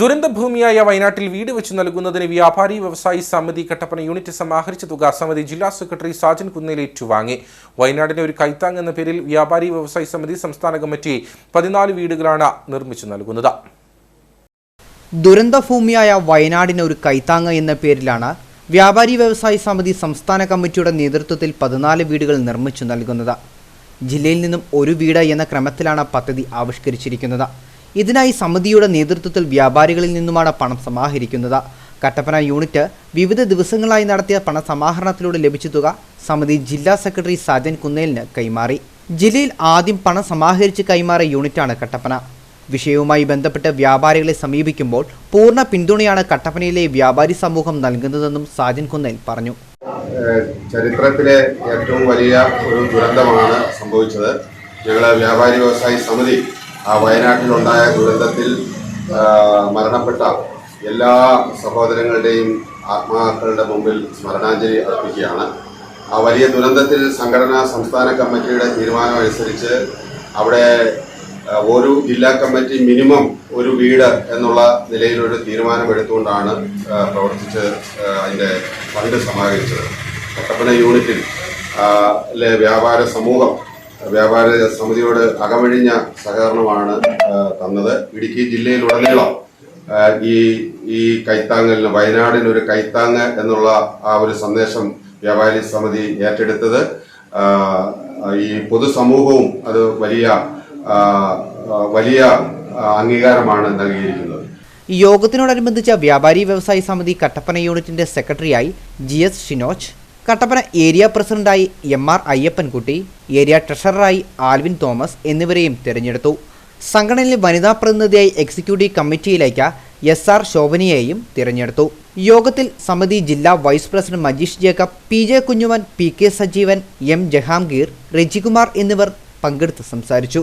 ദുരന്തഭൂമിയായ വയനാട്ടിൽ വീട് വെച്ച് നൽകുന്നതിന് വ്യാപാരി വ്യവസായി സമിതി കട്ടപ്പന യൂണിറ്റ് സമാഹരിച്ച തുക സമിതി ജില്ലാ സെക്രട്ടറി സാജൻ കുന്നേൽ ഏറ്റുവാങ്ങി. വയനാടിനെ ഒരു കൈത്താങ് എന്ന പേരിൽ വ്യാപാരി വ്യവസായി സമിതി സംസ്ഥാന കമ്മിറ്റി പതിനാല് വീടുകളാണ് നിർമ്മിച്ചു നൽകുന്നത്. ദുരന്തഭൂമിയായ വയനാടിന് ഒരു കൈത്താങ് എന്ന പേരിലാണ് വ്യാപാരി വ്യവസായി സമിതി സംസ്ഥാന കമ്മിറ്റിയുടെ നേതൃത്വത്തിൽ പതിനാല് വീടുകൾ നിർമ്മിച്ചു നൽകുന്നത്. ജില്ലയിൽ നിന്നും ഒരു വീട് എന്ന ക്രമത്തിലാണ് പദ്ധതി ആവിഷ്കരിച്ചിരിക്കുന്നത്. ഇതിനായി സമിതിയുടെ നേതൃത്വത്തിൽ വ്യാപാരികളിൽ നിന്നുമാണ് പണം സമാഹരിക്കുന്നത്. കട്ടപ്പന യൂണിറ്റ് വിവിധ ദിവസങ്ങളായി നടത്തിയ പണസമാഹരണത്തിലൂടെ ലഭിച്ച തുക സമിതി ജില്ലാ സെക്രട്ടറി സാജൻ കുന്നേലിന് കൈമാറി. ജില്ലയിൽ ആദ്യം പണം സമാഹരിച്ച് കൈമാറിയ യൂണിറ്റാണ് കട്ടപ്പന. വിഷയവുമായി ബന്ധപ്പെട്ട് വ്യാപാരികളെ സമീപിക്കുമ്പോൾ പൂർണ പിന്തുണയാണ് കട്ടപ്പനയിലെ വ്യാപാരി സമൂഹം നൽകുന്നതെന്നും സാജൻ കുന്നേൽ പറഞ്ഞു. ചരിത്രത്തിലെ ഏറ്റവും വലിയ ഒരു ദുരന്തമാണ് സംഭവിച്ചത്. ഞങ്ങളെ വ്യാപാരി വ്യവസായി സമിതി ആ വയനാട്ടിലുണ്ടായ ദുരന്തത്തിൽ മരണപ്പെട്ട എല്ലാ സഹോദരങ്ങളുടെയും ആത്മാക്കളുടെ മുമ്പിൽ സ്മരണാഞ്ജലി അർപ്പിക്കുകയാണ്. ആ വലിയ ദുരന്തത്തിൽ സംഘടനാ സംസ്ഥാന കമ്മിറ്റിയുടെ തീരുമാനം അനുസരിച്ച് അവിടെ ഒരു ജില്ലാ കമ്മിറ്റി മിനിമം ഒരു വീട് എന്നുള്ള നിലയിലൊരു തീരുമാനമെടുത്തുകൊണ്ടാണ് പ്രവർത്തിച്ച് അതിന്റെ ഫണ്ട് സമാഹരിച്ചത്. കട്ടപ്പന യൂണിറ്റിൽ വ്യാപാര സമൂഹം വ്യാപാര സമിതിയോട് അകമഴിഞ്ഞ സഹകരണമാണ് തന്നത്. ഇടുക്കി ജില്ലയിലുടനീളം ഈ ഈ കൈത്താങ്ങലിന് വയനാടിന് ഒരു കൈത്താങ്ങ് എന്നുള്ള ആ ഒരു സന്ദേശം വ്യാപാരി സമിതി ഏറ്റെടുത്തത്. ഈ പൊതുസമൂഹവും അത് വലിയ വലിയ അംഗീകാരമാണ് നൽകിയിരിക്കുന്നത്. യോഗത്തിനോടനുബന്ധിച്ച വ്യാപാരി വ്യവസായി സമിതി കട്ടപ്പന യൂണിറ്റിന്റെ സെക്രട്ടറിയായി G S Shinoj Kattappana area പ്രസിഡന്റായി എം ആർ അയ്യപ്പൻകുട്ടി ഏരിയ ട്രഷററായി ആൽവിൻ തോമസ് എന്നിവരെയും തിരഞ്ഞെടുത്തു. സംഘടനയിലെ വനിതാ പ്രതിനിധിയായി എക്സിക്യൂട്ടീവ് കമ്മിറ്റിയിലേക്ക് എസ് ആർ ശോഭനയെയും തിരഞ്ഞെടുത്തു. യോഗത്തിൽ സമിതി ജില്ലാ vice president Majeesh Jacob P J Kunjuman P K Sajeevan M Jahangir Rejikumar എന്നിവർ പങ്കെടുത്ത് സംസാരിച്ചു.